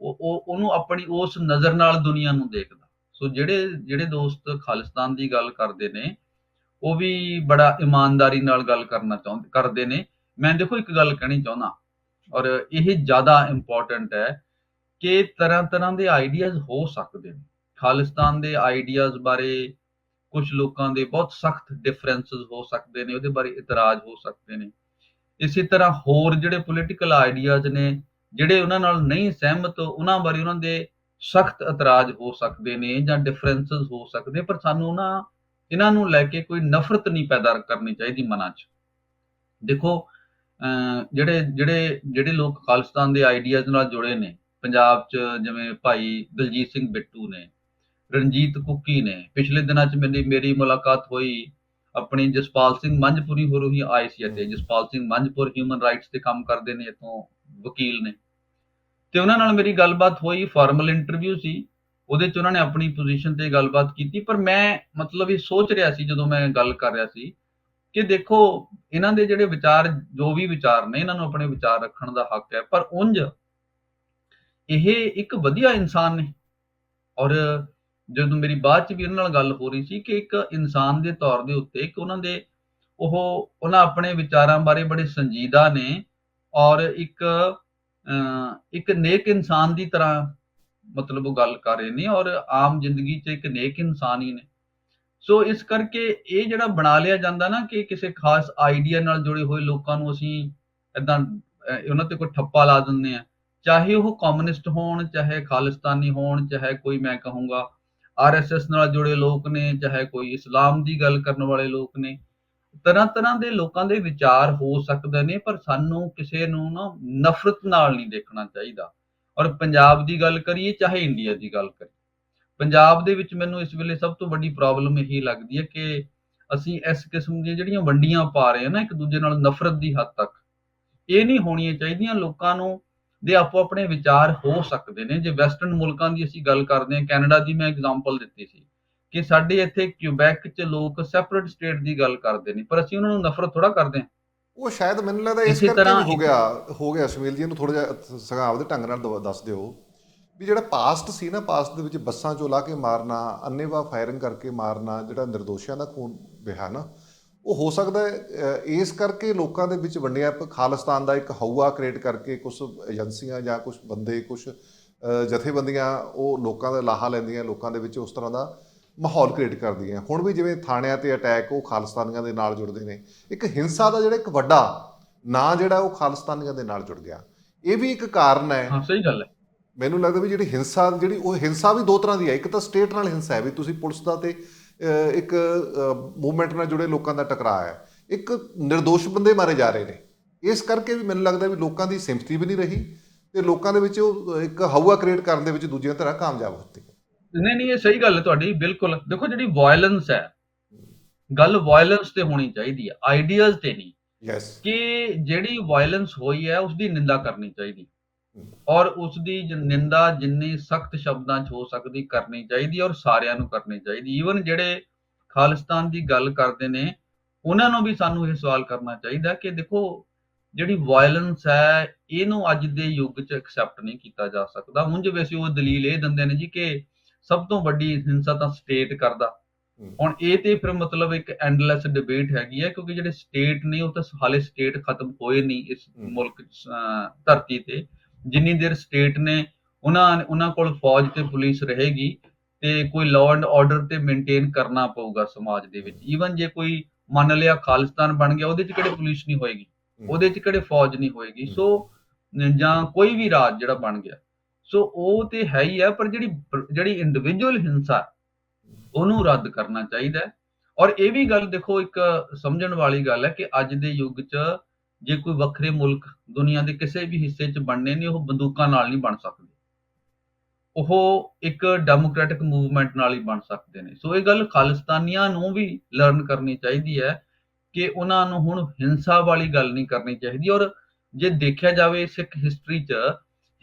ਉਹ ਉਹਨੂੰ ਆਪਣੀ ਉਸ ਨਜ਼ਰ ਨਾਲ ਦੁਨੀਆ ਨੂੰ ਦੇਖਦਾ। ਸੋ ਜਿਹੜੇ ਜਿਹੜੇ ਦੋਸਤ ਖਾਲਿਸਤਾਨ ਦੀ ਗੱਲ ਕਰਦੇ ਨੇ, ਉਹ ਵੀ ਬੜਾ ਇਮਾਨਦਾਰੀ ਨਾਲ ਗੱਲ ਕਰਨਾ ਚਾਹੁੰਦੇ ਕਰਦੇ ਨੇ। ਮੈਂ ਦੇਖੋ ਇੱਕ ਗੱਲ ਕਹਿਣੀ ਚਾਹੁੰਦਾ, ਔਰ ਇਹ ਜ਼ਿਆਦਾ ਇੰਪੋਰਟੈਂਟ ਹੈ ਕਿ ਤਰ੍ਹਾਂ ਤਰ੍ਹਾਂ ਦੇ ਆਈਡੀਆਜ਼ ਹੋ ਸਕਦੇ ਨੇ। ਖਾਲਿਸਤਾਨ ਦੇ ਆਈਡੀਆਜ਼ ਬਾਰੇ ਕੁਝ ਲੋਕਾਂ ਦੇ ਬਹੁਤ ਸਖਤ ਡਿਫਰੈਂਸਸ ਹੋ ਸਕਦੇ ਨੇ, ਉਹਦੇ ਬਾਰੇ ਇਤਰਾਜ਼ ਹੋ ਸਕਦੇ ਨੇ। ਇਸੇ ਤਰ੍ਹਾਂ ਹੋਰ ਜਿਹੜੇ ਪੋਲੀਟੀਕਲ ਆਈਡੀਆਜ਼ ਨੇ ਜਿਹੜੇ ਉਹਨਾਂ ਨਾਲ ਨਹੀਂ ਸਹਿਮਤ, ਉਹਨਾਂ ਬਾਰੇ ਉਹਨਾਂ ਦੇ ਸਖਤ ਇਤਰਾਜ਼ ਹੋ ਸਕਦੇ ਨੇ ਜਾਂ ਡਿਫਰੈਂਸਸ ਹੋ ਸਕਦੇ ਪਰ ਸਾਨੂੰ ਨਾ ਇਹਨਾਂ ਨੂੰ ਲੈ ਕੇ ਕੋਈ ਨਫ਼ਰਤ ਨਹੀਂ ਪੈਦਾ ਕਰਨੀ ਚਾਹੀਦੀ ਮਨਾਂ 'ਚ। ਦੇਖੋ ਜਿਹੜੇ ਜਿਹੜੇ ਜਿਹੜੇ ਲੋਕ ਖਾਲਿਸਤਾਨ ਦੇ ਆਈਡੀਆਜ਼ ਨਾਲ ਜੁੜੇ ਨੇ, ਪੰਜਾਬ 'ਚ ਜਿਵੇਂ ਭਾਈ ਦਲਜੀਤ ਸਿੰਘ ਬਿੱਟੂ ਨੇ, ਰਣਜੀਤ ਕੁੱਕੀ ਨੇ, ਪਿਛਲੇ ਦਿਨਾਂ 'ਚ ਮੇਰੀ ਮੇਰੀ ਮੁਲਾਕਾਤ ਹੋਈ, ਆਪਣੀ ਜਸਪਾਲ ਸਿੰਘ ਮੰਝਪੁਰੀ ਹੋਰੋਂ ਹੀ ਆਏ ਸੀ ਇੱਥੇ। ਜਸਪਾਲ ਸਿੰਘ ਮੰਝਪੁਰ ਹਿਊਮਨ ਰਾਈਟਸ ਤੇ ਕੰਮ ਕਰਦੇ ਨੇ ਇੱਥੋਂ। ਵਕੀਲ ਨੇ। ਤੇ ਉਹਨਾਂ ਨਾਲ ਮੇਰੀ ਗੱਲਬਾਤ ਹੋਈ ਫਾਰਮਲ ਇੰਟਰਵਿਊ ਸੀ। ਉਹਦੇ 'ਚ ਉਹਨਾਂ ਨੇ ਆਪਣੀ ਪੋਜੀਸ਼ਨ ਤੇ ਗੱਲਬਾਤ ਕੀਤੀ, ਪਰ ਮੈਂ ਮਤਲਬ ਇਹ ਸੋਚ ਰਿਹਾ ਸੀ, ਜਦੋਂ ਮੈਂ ਗੱਲ ਕਰ ਰਿਹਾ ਸੀ, ਕਿ ਦੇਖੋ, ਇਹਨਾਂ ਦੇ ਜਿਹੜੇ ਵਿਚਾਰ, ਜੋ ਵੀ ਵਿਚਾਰ ਨੇ, ਇਹਨਾਂ ਨੂੰ ਆਪਣੇ ਵਿਚਾਰ ਰੱਖਣ ਦਾ ਹੱਕ ਹੈ। ਪਰ ਉਂਝ ਇਹ ਇੱਕ ਵਧੀਆ ਇਨਸਾਨ ਨੇ। ਔਰ ਜਦੋਂ ਮੇਰੀ ਬਾਅਦ ਚ ਵੀ ਉਹਨਾਂ ਨਾਲ ਗੱਲ ਹੋ ਰਹੀ ਸੀ ਕਿ ਇੱਕ ਇਨਸਾਨ ਦੇ ਤੌਰ ਦੇ ਉੱਤੇ ਇੱਕ ਉਹਨਾਂ ਦੇ ਉਹ, ਉਹਨਾਂ ਆਪਣੇ ਵਿਚਾਰਾਂ ਬਾਰੇ ਬੜੇ ਸੰਜੀਦਾ ਨੇ ਔਰ ਇੱਕ ਇੱਕ ਨੇਕ ਇਨਸਾਨ ਦੀ ਤਰ੍ਹਾਂ ਮਤਲਬ ਉਹ ਗੱਲ ਕਰ ਰਹੇ ਨੇ ਔਰ ਆਮ ਜ਼ਿੰਦਗੀ 'ਚ ਇੱਕ ਨੇਕ ਇਨਸਾਨ ਹੀ ਨੇ। ਸੋ ਇਸ ਕਰਕੇ ਇਹ ਜਿਹੜਾ ਬਣਾ ਲਿਆ ਜਾਂਦਾ ਨਾ ਕਿ ਕਿਸੇ ਖਾਸ ਆਈਡੀਆ ਨਾਲ ਜੁੜੇ ਹੋਏ ਲੋਕਾਂ ਨੂੰ ਅਸੀਂ ਇਦਾਂ ਉਹਨਾਂ ਤੇ ਕੋਈ ਠੱਪਾ ਲਾ ਦਿੰਦੇ ਆ ਚਾਹੇ ਉਹ ਕਮਿਊਨਿਸਟ ਹੋਣ, ਚਾਹੇ ਖਾਲਿਸਤਾਨੀ ਹੋਣ, ਚਾਹੇ ਕੋਈ ਮੈਂ ਕਹੂੰਗਾ ਆਰਐਸਐਸ ਨਾਲ ਜੁੜੇ ਲੋਕ ਨੇ, ਚਾਹੇ ਕੋਈ ਇਸਲਾਮ ਦੀ ਗੱਲ ਕਰਨ ਵਾਲੇ ਲੋਕ ਨੇ। ਤਰ੍ਹਾਂ ਤਰ੍ਹਾਂ ਦੇ ਲੋਕਾਂ ਦੇ ਵਿਚਾਰ ਹੋ ਸਕਦੇ ਨੇ, ਪਰ ਸਾਨੂੰ ਕਿਸੇ ਨੂੰ ਨਾ ਨਫ਼ਰਤ ਨਾਲ ਨਹੀਂ ਦੇਖਣਾ ਚਾਹੀਦਾ। ਔਰ ਪੰਜਾਬ ਦੀ ਗੱਲ ਕਰੀਏ, ਚਾਹੇ ਇੰਡੀਆ ਦੀ ਗੱਲ ਕਰੀਏ, ਪੰਜਾਬ ਦੇ ਵਿੱਚ ਮੈਨੂੰ ਇਸ ਵੇਲੇ ਸਭ ਤੋਂ ਵੱਡੀ ਪ੍ਰੋਬਲਮ ਇਹੀ ਲੱਗਦੀ ਹੈ ਕਿ ਅਸੀਂ ਇਸ ਕਿਸਮ ਦੀਆਂ ਜਿਹੜੀਆਂ ਵੰਡੀਆਂ ਪਾ ਰਹੇ ਹਾਂ ਨਾ, ਇੱਕ ਦੂਜੇ ਨਾਲ ਨਫ਼ਰਤ ਦੀ ਹੱਦ ਤੱਕ, ਇਹ ਨਹੀਂ ਹੋਣੀਆਂ ਚਾਹੀਦੀਆਂ, ਲੋਕਾਂ ਨੂੰ ਦੇ ਆਪੋ ਆਪਣੇ ਵਿਚਾਰ ਹੋ ਸਕਦੇ ਨੇ। ਜੇ ਵੈਸਟਰਨ ਮੁਲਕਾਂ ਦੀ ਅਸੀਂ ਗੱਲ ਕਰਦੇ ਹਾਂ, ਕੈਨੇਡਾ ਦੀ ਮੈਂ ਐਗਜ਼ਾਮਪਲ ਦਿੱਤੀ ਸੀ। ਕਿ ਸਾਡੇ ਇੱਥੇ ਕਿਊਬੈਕ 'ਚ ਲੋਕ ਸੈਪਰੇਟ ਸਟੇਟ ਦੀ ਗੱਲ ਕਰਦੇ ਨੇ ਪਰ ਅਸੀਂ ਉਹਨਾਂ ਨੂੰ ਨਫ਼ਰਤ ਥੋੜਾ ਕਰਦੇ ਹਾਂ। ਉਹ ਸ਼ਾਇਦ ਮੈਨੂੰ ਲੱਗਦਾ ਇਸ ਕਰਕੇ ਹੋ ਗਿਆ ਹੋ ਗਿਆ ਸੁਨੀਲ ਜੀ ਨੂੰ ਥੋੜਾ ਜਿਹਾ ਸਗਾਵ ਦੇ ਢੰਗ ਨਾਲ ਦੱਸ ਦਿਓ। ਵੀ ਜਿਹੜਾ ਪਾਸਟ ਸੀ ਨਾ ਪਾਸਟ ਦੇ ਵਿੱਚ ਬੱਸਾਂ ਚੋਂ ਲਾ ਕੇ ਮਾਰਨਾ ਅੰਨੇਵਾਹ ਫਾਇਰਿੰਗ ਕਰਕੇ ਮਾਰਨਾ ਜਿਹੜਾ ਨਿਰਦੋਸ਼ੀਆਂ ਦਾ ਖੂਨ ਵਹਿਆ ਨਾ ਉਹ ਹੋ ਸਕਦਾ ਇਸ ਕਰਕੇ ਲੋਕਾਂ ਦੇ ਵਿੱਚ ਵੰਡਿਆ ਖਾਲਿਸਤਾਨ ਦਾ ਇੱਕ ਹਊਆ ਕ੍ਰੀਏਟ ਕਰਕੇ ਕੁਝ ਏਜੰਸੀਆਂ ਜਾਂ ਕੁਝ ਬੰਦੇ ਕੁਝ ਜਥੇਬੰਦੀਆਂ ਉਹ ਲੋਕਾਂ ਦਾ ਲਾਹਾ ਲੈਂਦੀਆਂ ਲੋਕਾਂ ਦੇ ਵਿੱਚ ਉਸ ਤਰ੍ਹਾਂ ਦਾ ਮਾਹੌਲ ਕ੍ਰੀਏਟ ਕਰਦੀਆਂ ਹੁਣ ਵੀ ਜਿਵੇਂ ਥਾਣਿਆਂ ਤੇ ਅਟੈਕ ਉਹ ਖਾਲਿਸਤਾਨੀਆਂ ਦੇ ਨਾਲ ਜੁੜਦੇ ਨੇ। ਇੱਕ ਹਿੰਸਾ ਦਾ ਜਿਹੜਾ ਇੱਕ ਵੱਡਾ ਨਾਂ ਜਿਹੜਾ ਉਹ ਖਾਲਿਸਤਾਨੀਆਂ ਦੇ ਨਾਲ ਜੁੜ ਗਿਆ। ਇਹ ਵੀ ਇੱਕ ਕਾਰਨ ਹੈ। ਹਾਂ ਸਹੀ ਗੱਲ ਹੈ। ਮੈਨੂੰ ਲੱਗਦਾ ਵੀ ਜਿਹੜੀ ਹਿੰਸਾ ਜਿਹੜੀ ਉਹ ਹਿੰਸਾ ਵੀ ਦੋ ਤਰ੍ਹਾਂ ਦੀ ਹੈ। ਇੱਕ ਤਾਂ ਸਟੇਟ ਨਾਲ ਹਿੰਸਾ ਹੈ ਵੀ ਤੁਸੀਂ ਪੁਲਿਸ ਦਾ ਤੇ ਇੱਕ ਮੂਵਮੈਂਟ ਨਾਲ ਜੁੜੇ ਲੋਕਾਂ ਦਾ ਟਕਰਾਅ ਹੈ। ਇੱਕ નિર્ਦੋਸ਼ ਬੰਦੇ ਮਾਰੇ ਜਾ ਰਹੇ ਨੇ। ਇਸ ਕਰਕੇ ਵੀ ਮੈਨੂੰ ਲੱਗਦਾ ਵੀ ਲੋਕਾਂ ਦੀ ਸਿੰਪਥੀ ਵੀ ਨਹੀਂ ਰਹੀ ਤੇ ਲੋਕਾਂ ਦੇ ਵਿੱਚ ਉਹ ਇੱਕ ਹਵਾ ਕ੍ਰੀਏਟ ਕਰਨ ਦੇ ਵਿੱਚ ਦੂਜੀਆਂ ਤਰ੍ਹਾਂ ਕਾਮਯਾਬ ਹੁੰਦੀ ਨਹੀਂ ਨਹੀਂ ਇਹ ਸਹੀ ਗੱਲ ਹੈ ਤੁਹਾਡੀ ਬਿਲਕੁਲ। ਦੇਖੋ ਜਿਹੜੀ ਵਾਇਲੈਂਸ ਹੈ ਗੱਲ ਵਾਇਲੈਂਸ ਤੇ ਹੋਣੀ ਚਾਹੀਦੀ ਹੈ ਆਈਡੀਆਜ਼ ਤੇ ਨਹੀਂ। ਯੈਸ ਕਿ ਜਿਹੜੀ ਵਾਇਲੈਂਸ ਹੋਈ ਹੈ ਉਸ ਦੀ ਨਿੰਦਾ ਕਰਨੀ ਚਾਹੀਦੀ। ਔਰ ਉਸ ਦੀ ਨਿੰਦਾ ਜਿੰਨੀ ਸਖਤ ਸ਼ਬਦਾਂ 'ਚ ਹੋ ਸਕਦੀ ਕਰਨੀ ਚਾਹੀਦੀ ਔਰ ਸਾਰਿਆਂ ਨੂੰ ਕਰਨੀ ਚਾਹੀਦੀ। ਈਵਨ ਜਿਹੜੇ ਖਾਲਿਸਤਾਨ ਦੀ ਗੱਲ ਕਰਦੇ ਨੇ ਉਹਨਾਂ ਨੂੰ ਵੀ ਸਾਨੂੰ ਇਹ ਸਵਾਲ ਕਰਨਾ ਚਾਹੀਦਾ ਕਿ ਦੇਖੋ ਜਿਹੜੀ ਵਾਇਲੈਂਸ ਹੈ ਇਹਨੂੰ ਅੱਜ ਦੇ ਯੁੱਗ 'ਚ ਐਕਸੈਪਟ ਨਹੀਂ ਕੀਤਾ ਜਾ ਸਕਦਾ। ਉਂਝ ਵੈਸੇ ਉਹ ਦਲੀਲ ਇਹ ਦਿੰਦੇ ਨੇ ਜੀ ਕਿ ਸਭ ਤੋਂ ਵੱਡੀ ਹਿੰਸਾ ਤਾਂ ਸਟੇਟ ਕਰਦਾ। ਹੁਣ ਇਹ ਤੇ ਫਿਰ ਮਤਲਬ ਇੱਕ ਐਂਡਲੈਸ ਡਿਬੇਟ ਹੈਗੀ ਹੈ ਕਿਉਂਕਿ ਜਿਹੜੇ ਸਟੇਟ ਨੇ ਉਹ ਤਾਂ ਹਾਲੇ ਸਟੇਟ ਖਤਮ ਹੋਏ ਨਹੀਂ ਇਸ। ਮੁਲਕ ਧਰਤੀ ਤੇ। ਜਿੰਨੀ ਦੇਰ ਸਟੇਟ ਨੇ ਉਹਨਾਂ ਉਹਨਾਂ ਕੋਲ ਫੌਜ ਤੇ ਪੁਲਿਸ ਰਹੇਗੀ ਤੇ ਕੋਈ ਲਾਅ ਐਂਡ ਆਰਡਰ ਤੇ ਮੇਨਟੇਨ ਕਰਨਾ ਪਊਗਾ ਸਮਾਜ ਦੇ ਵਿੱਚ। ਈਵਨ ਜੇ ਕੋਈ ਮੰਨ ਲਿਆ ਖਾਲਿਸਤਾਨ ਬਣ ਗਿਆ ਉਹਦੇ 'ਚ ਕਿਹੜੇ ਪੁਲਿਸ ਨਹੀਂ ਹੋਏਗੀ? ਉਹਦੇ 'ਚ ਕਿਹੜੇ ਫੌਜ ਨਹੀਂ ਹੋਏਗੀ। ਸੋ ਜਾਂ ਕੋਈ ਵੀ ਰਾਜ ਜਿਹੜਾ ਬਣ ਗਿਆ ਸੋ ਉਹ ਤੇ ਹੈ ਹੀ ਹੈ ਪਰ ਜਿਹੜੀ ਜਿਹੜੀ ਇੰਡੀਵਿਜੂਅਲ ਹਿੰਸਾ, ਉਹਨੂੰ ਰੱਦ ਕਰਨਾ ਚਾਹੀਦਾ ਔਰ ਇਹ ਵੀ ਗੱਲ ਦੇਖੋ, ਇੱਕ ਸਮਝਣ ਵਾਲੀ ਗੱਲ ਹੈ ਕਿ ਅੱਜ ਦੇ ਯੁੱਗ 'ਚ ਜੇ ਕੋਈ ਵੱਖਰੇ ਮੁਲਕ ਦੁਨੀਆ ਦੇ ਕਿਸੇ ਵੀ ਹਿੱਸੇ 'ਚ ਬਣਨੇ ਨੇ, ਉਹ ਬੰਦੂਕਾਂ ਨਾਲ ਨਹੀਂ ਬਣ ਸਕਦੇ। ਉਹ ਇੱਕ ਡੈਮੋਕ੍ਰੈਟਿਕ ਮੂਵਮੈਂਟ ਨਾਲ ਹੀ ਬਣ ਸਕਦੇ ਨੇ। ਸੋ ਇਹ ਗੱਲ ਖਾਲਿਸਤਾਨੀਆਂ ਨੂੰ ਵੀ ਲਰਨ ਕਰਨੀ ਚਾਹੀਦੀ ਹੈ ਕਿ ਉਹਨਾਂ ਨੂੰ ਹੁਣ ਹਿੰਸਾ ਵਾਲੀ ਗੱਲ ਨਹੀਂ ਕਰਨੀ ਚਾਹੀਦੀ। ਔਰ ਜੇ ਦੇਖਿਆ ਜਾਵੇ ਸਿੱਖ ਹਿਸਟਰੀ 'ਚ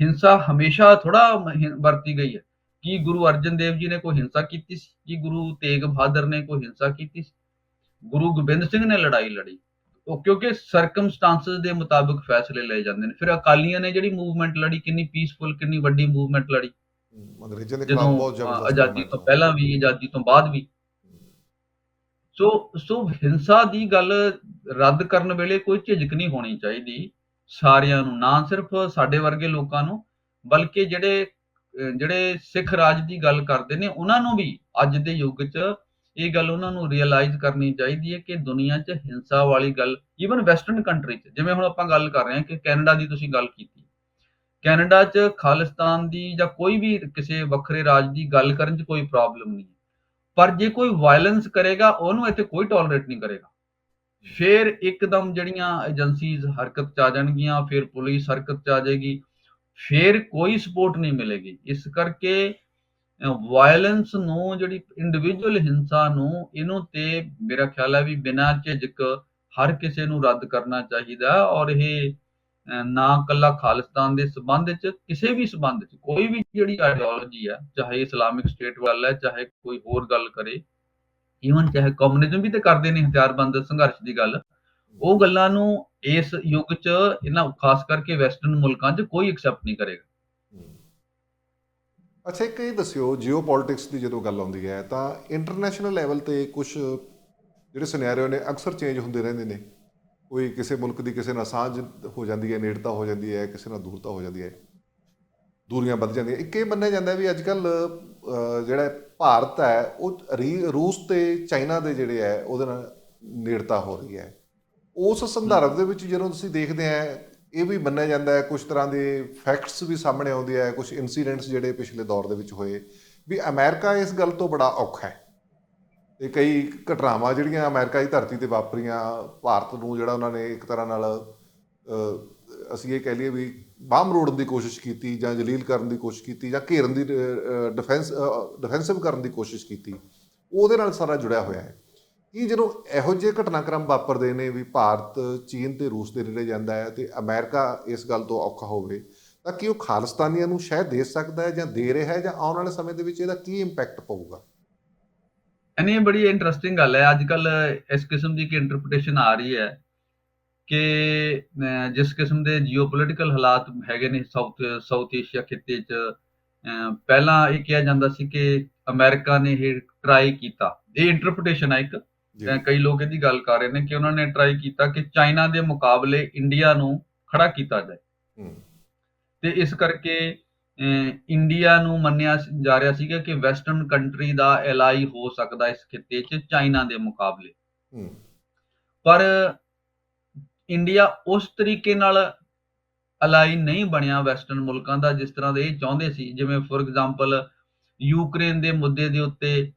ਹਿੰਸਾ ਹਮੇਸ਼ਾ ਥੋੜਾ ਵਰਤੀ ਗਈ ਹੈ। ਕੀ ਗੁਰੂ ਅਰਜਨ ਦੇਵ ਜੀ ਨੇ ਕੋਈ ਹਿੰਸਾ ਕੀਤੀ ਸੀ? ਕੀ ਗੁਰੂ ਤੇਗ ਬਹਾਦਰ ਨੇ ਕੋਈ ਹਿੰਸਾ ਕੀਤੀ ਸੀ? ਗੁਰੂ ਗੋਬਿੰਦ ਸਿੰਘ ਨੇ ਲੜਾਈ ਲੜੀ। ਉਹ ਕਿਉਂਕਿ ਸਰਕਮਸਟੈਂਸਸ ਦੇ ਮੁਤਾਬਕ ਫੈਸਲੇ ਲਏ ਜਾਂਦੇ ਨੇ। ਫਿਰ ਅਕਾਲੀਆਂ ਨੇ ਜਿਹੜੀ ਮੂਵਮੈਂਟ ਲੜੀ ਕਿੰਨੀ ਪੀਸਫੁਲ ਕਿੰਨੀ ਵੱਡੀ ਮੂਵਮੈਂਟ ਲੜੀ। ਅੰਗਰੇਜ਼ਾਂ ਦੇ ਖਿਲਾਫ ਬਹੁਤ ਜ਼ਬਰਦਸਤ ਆਜ਼ਾਦੀ ਤੋਂ। ਪਹਿਲਾਂ ਵੀ ਆਜ਼ਾਦੀ ਤੋਂ ਬਾਅਦ ਵੀ। ਸੋ ਸੋ ਹਿੰਸਾ ਦੀ ਗੱਲ ਰੱਦ ਕਰਨ ਵੇਲੇ ਕੋਈ ਝਿਜਕ ਨਹੀਂ ਹੋਣੀ ਚਾਹੀਦੀ। ਸਾਰਿਆਂ ਨੂੰ, ਨਾ ਸਿਰਫ ਸਾਡੇ ਵਰਗੇ ਲੋਕਾਂ ਨੂੰ, ਬਲਕਿ ਜਿਹੜੇ ਜਿਹੜੇ ਸਿੱਖ ਰਾਜ ਦੀ ਗੱਲ ਕਰਦੇ ਨੇ, ਉਹਨਾਂ ਨੂੰ ਵੀ ਅੱਜ ਦੇ ਯੁੱਗ 'ਚ ਇਹ ਗੱਲ ਉਹਨਾਂ ਨੂੰ ਰਿਅਲਾਈਜ਼ ਕਰਨੀ ਚਾਹੀਦੀ ਹੈ ਕਿ ਦੁਨੀਆ 'ਚ ਹਿੰਸਾ ਵਾਲੀ ਗੱਲ ਈਵਨ ਵੈਸਟਰਨ ਕੰਟਰੀ 'ਚ, ਜਿਵੇਂ ਹੁਣ ਆਪਾਂ ਗੱਲ ਕਰ ਰਹੇ ਹਾਂ ਕਿ ਕੈਨੇਡਾ ਦੀ ਤੁਸੀਂ ਗੱਲ ਕੀਤੀ। ਕੈਨੇਡਾ 'ਚ ਖਾਲਿਸਤਾਨ ਦੀ ਜਾਂ ਕੋਈ ਵੀ ਕਿਸੇ ਵੱਖਰੇ ਰਾਜ ਦੀ ਗੱਲ ਕਰਨ 'ਚ ਕੋਈ ਪ੍ਰੋਬਲਮ ਨਹੀਂ ਪਰ ਜੇ ਕੋਈ ਵਾਇਲੈਂਸ ਕਰੇਗਾ, ਉਹਨੂੰ ਇੱਥੇ ਕੋਈ ਟੋਲਰੇਟ ਨਹੀਂ ਕਰੇਗਾ। ਫਿਰ ਇੱਕਦਮ ਜਿਹੜੀਆਂ ਏਜੰਸੀਜ਼ ਹਰਕਤ 'ਚ ਆ ਜਾਣਗੀਆਂ, ਫਿਰ ਪੁਲਿਸ ਹਰਕਤ 'ਚ ਆ ਜਾਏਗੀ, ਫਿਰ ਕੋਈ ਸਪੋਰਟ ਨਹੀਂ ਮਿਲੇਗੀ। ਇਸ ਕਰਕੇ ਵਾਇਲੈਂਸ ਨੂੰ ਜਿਹੜੀ ਇੰਡੀਵਿਜੂਅਲ ਹਿੰਸਾ ਨੂੰ ਇਹਨੂੰ ਤੇ ਮੇਰਾ ਖਿਆਲ ਹੈ ਵੀ ਬਿਨਾਂ ਝਿਜਕ ਹਰ ਕਿਸੇ ਨੂੰ ਰੱਦ ਕਰਨਾ ਚਾਹੀਦਾ ਔਰ ਇਹ ਨਾ ਕੱਲਾ ਖਾਲਿਸਤਾਨ ਦੇ ਸਬੰਧ ਚ, ਕਿਸੇ ਵੀ ਸਬੰਧ ਚ, ਕੋਈ ਵੀ ਜਿਹੜੀ ਆਈਡੀਓਲੋਜੀ ਹੈ, ਚਾਹੇ ਇਸਲਾਮਿਕ ਸਟੇਟ ਵੱਲ ਹੈ, ਚਾਹੇ ਕੋਈ ਹੋਰ ਗੱਲ ਕਰੇ ਈਵਨ ਚਾਹੇ ਕਮਿਊਨਿਜ਼ਮ ਵੀ ਤੇ ਕਰਦੇ ਨੇ ਹਥਿਆਰਬੰਦ ਸੰਘਰਸ਼ ਦੀ ਗੱਲ, ਉਹ ਗੱਲਾਂ ਨੂੰ ਇਸ ਯੁੱਗ ਚ ਇਹਨਾਂ ਖਾਸ ਕਰਕੇ ਵੈਸਟਰਨ ਮੁਲਕਾਂ 'ਚ ਕੋਈ ਐਕਸੈਪਟ ਨਹੀਂ ਕਰੇਗਾ। ਅੱਛਾ, ਇੱਕ ਇਹ ਦੱਸਿਓ ਜੀਓਪੋਲਿਟਿਕਸ ਦੀ ਜਦੋਂ ਗੱਲ ਆਉਂਦੀ ਹੈ, ਤਾਂ ਇੰਟਰਨੈਸ਼ਨਲ ਲੈਵਲ ਤੇ ਕੁਝ ਜਿਹੜੇ ਸਿਨੈਰੀਓ ਨੇ ਅਕਸਰ ਚੇਂਜ ਹੁੰਦੇ ਰਹਿੰਦੇ ਨੇ। ਕੋਈ ਕਿਸੇ ਮੁਲਕ ਦੀ ਕਿਸੇ ਨਾਲ ਸਾਂਝ ਹੋ ਜਾਂਦੀ ਹੈ, ਨੇੜਤਾ ਹੋ ਜਾਂਦੀ ਹੈ, ਕਿਸੇ ਨਾਲ ਦੂਰਤਾ ਹੋ ਜਾਂਦੀ ਹੈ। ਦੂਰੀਆਂ ਵੱਧ ਜਾਂਦੀਆਂ। ਇੱਕ ਇਹ ਮੰਨਿਆ ਜਾਂਦਾ ਵੀ ਅੱਜ ਕੱਲ ਜਿਹੜਾ ਭਾਰਤ ਹੈ, ਉਹ ਰੀ- ਰੂਸ ਤੇ ਚਾਈਨਾ ਦੇ ਜਿਹੜੇ ਹੈ, ਉਹਦੇ ਨਾਲ ਨੇੜਤਾ ਹੋ ਰਹੀ ਹੈ। ਉਸ ਸੰਦਰਭ ਦੇ ਵਿੱਚ ਜਦੋਂ ਤੁਸੀਂ ਦੇਖਦੇ ਆ ਇਹ ਵੀ ਮੰਨਿਆ ਜਾਂਦਾ ਹੈ ਕੁਝ ਤਰ੍ਹਾਂ ਦੇ ਫੈਕਟਸ ਵੀ ਸਾਹਮਣੇ ਆਉਂਦੇ ਆ ਕੁਝ ਇਨਸੀਡੈਂਟਸ ਜਿਹੜੇ ਪਿਛਲੇ ਦੌਰ ਦੇ ਵਿੱਚ ਹੋਏ, ਵੀ ਅਮਰੀਕਾ ਇਸ ਗੱਲ ਤੋਂ ਬੜਾ ਔਖਾ ਹੈ। ਤੇ ਕਈ ਘਟਨਾਵਾਂ ਜਿਹੜੀਆਂ ਅਮਰੀਕਾ ਦੀ ਧਰਤੀ ਤੇ ਵਾਪਰੀਆਂ, ਭਾਰਤ ਨੂੰ ਜਿਹੜਾ ਉਹਨਾਂ ਨੇ ਇੱਕ ਤਰ੍ਹਾਂ ਨਾਲ ਅਸੀਂ ਇਹ ਕਹਿ ਲਈਏ ਵੀ ਬਾਹਮ ਮਰੋੜਨ ਦੀ ਕੋਸ਼ਿਸ਼ ਕੀਤੀ ਜਾਂ ਜਲੀਲ ਕਰਨ ਦੀ ਕੋਸ਼ਿਸ਼ ਕੀਤੀ ਜਾਂ ਘੇਰਨ ਦੀ ਡਿਫੈਂਸ ਡਿਫੈਂਸਿਵ ਕਰਨ ਦੀ ਕੋਸ਼ਿਸ਼ ਕੀਤੀ, ਉਹਦੇ ਨਾਲ ਸਾਰਾ ਜੁੜਿਆ ਹੋਇਆ ਹੈ। ਇਹ ਜਦੋਂ ਇਹੋ ਜਿਹੇ ਘਟਨਾਕ੍ਰਮ ਵਾਪਰਦੇ ਨੇ ਵੀ ਭਾਰਤ, ਚੀਨ ਤੇ ਰੂਸ ਦੇ ਨੇੜੇ ਜਾਂਦਾ ਹੈ ਤੇ ਅਮਰੀਕਾ ਇਸ ਗੱਲ ਤੋਂ ਔਖਾ ਹੋਵੇ, ਤਾਂ ਕਿ ਉਹ ਖਾਲਿਸਤਾਨੀਆਂ ਨੂੰ ਸ਼ਾਇਦ ਦੇ ਸਕਦਾ ਹੈ ਜਾਂ ਦੇ ਰਿਹਾ ਹੈ ਜਾਂ ਆਉਣ ਵਾਲੇ ਸਮੇਂ ਦੇ ਵਿੱਚ ਇਹਦਾ ਕੀ ਇੰਪੈਕਟ ਪਊਗਾ? ਐਨੀ ਬੜੀ ਇੰਟਰਸਟਿੰਗ ਗੱਲ ਹੈ। ਅੱਜ ਕੱਲ ਇਸ ਕਿਸਮ ਦੀ ਇੱਕ ਇੰਟਰਪ੍ਰੀਟੇਸ਼ਨ ਆ ਰਹੀ ਹੈ ਕਿ ਜਿਸ ਕਿਸਮ ਦੇ ਜੀਓਪੋਲਿਟੀਕਲ ਹਾਲਾਤ ਹੈਗੇ ਨੇ ਸਾਊਥ ਸਾਊਥ ਏਸ਼ੀਆ ਖਿੱਤੇ 'ਚ ਪਹਿਲਾਂ ਇਹ ਕਿਹਾ ਜਾਂਦਾ ਸੀ ਕਿ ਅਮਰੀਕਾ ਨੇ ਇਹ ਟਰਾਈ ਕੀਤਾ। ਇਹ ਇੰਟਰਪ੍ਰੀਟੇਸ਼ਨ ਹੈ ਇੱਕ। ਕਈ ਲੋਕ ਇਹਦੀ ਗੱਲ ਕਰ ਰਹੇ ਨੇ ਕਿ ਉਹਨਾਂ ਨੇ ਟਰਾਈ ਕੀਤਾ ਕਿ ਚਾਈਨਾ ਦੇ ਮੁਕਾਬਲੇ ਇੰਡੀਆ ਨੂੰ ਖੜਾ ਕੀਤਾ ਜਾਏ। ਤੇ ਇਸ ਕਰਕੇ ਇੰਡੀਆ ਨੂੰ ਮੰਨਿਆ ਜਾ ਰਿਹਾ ਸੀਗਾ ਕਿ ਵੈਸਟਰਨ ਕੰਟਰੀ ਦਾ ਐਲਾਈ ਹੋ ਸਕਦਾ ਇਸ ਖਿੱਤੇ 'ਚ ਚਾਈਨਾ ਦੇ ਮੁਕਾਬਲੇ। ਪਰ ਇੰਡੀਆ ਉਸ ਤਰੀਕੇ ਨਾਲ ਅਲਾਈ ਨਹੀਂ ਬਣਿਆ ਵੈਸਟਰਨ ਮੁਲਕਾਂ ਦਾ ਜਿਸ ਤਰ੍ਹਾਂ ਦੇ ਇਹ ਚਾਹੁੰਦੇ ਸੀ। ਜਿਵੇਂ ਫੋਰ ਐਗਜ਼ਾਮਪਲ ਯੂਕਰੇਨ ਦੇ ਮੁੱਦੇ ਦੇ ਉੱਤੇ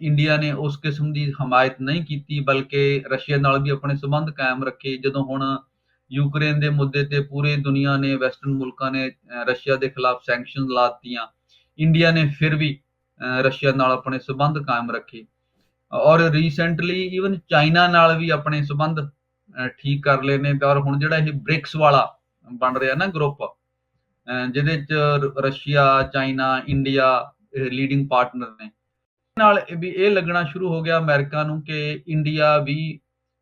ਇੰਡੀਆ ਨੇ ਉਸ ਕਿਸਮ ਦੀ ਹਮਾਇਤ ਨਹੀਂ ਕੀਤੀ, ਬਲਕਿ ਰਸ਼ੀਆ ਨਾਲ ਵੀ ਆਪਣੇ ਸੰਬੰਧ ਕਾਇਮ ਰੱਖੇ। ਜਦੋਂ ਹੁਣ ਯੂਕਰੇਨ ਦੇ ਮੁੱਦੇ ਤੇ ਪੂਰੀ ਦੁਨੀਆ ਨੇ ਵੈਸਟਰਨ ਮੁਲਕਾਂ ਨੇ ਰਸ਼ੀਆ ਦੇ ਖਿਲਾਫ ਸੈਂਕਸ਼ਨ ਲਾਤੀਆਂ ਇੰਡੀਆ ਨੇ ਫਿਰ ਵੀ ਰਸ਼ੀਆ ਨਾਲ ਆਪਣੇ ਸੰਬੰਧ ਕਾਇਮ ਰੱਖੇ। ਔਰ ਰੀਸੈਂਟਲੀ ਈਵਨ ਚਾਈਨਾ ਨਾਲ ਵੀ ਆਪਣੇ ਸੰਬੰਧ ਠੀਕ ਕਰ ਲਏ ਨੇ ਔਰ ਹੁਣ ਜਿਹੜਾ ਇਹ ਬ੍ਰਿਕਸ ਵਾਲਾ ਬਣ ਰਿਹਾ ਨਾ ਗਰੁੱਪ ਜਿਹਦੇ ਚ Russia, China, India leading partner ਨੇ। ਨਾਲ ਵੀ ਇਹ ਲੱਗਣਾ ਸ਼ੁਰੂ ਹੋ ਗਿਆ ਅਮਰੀਕਾ ਨੂੰ ਕਿ ਇੰਡੀਆ ਵੀ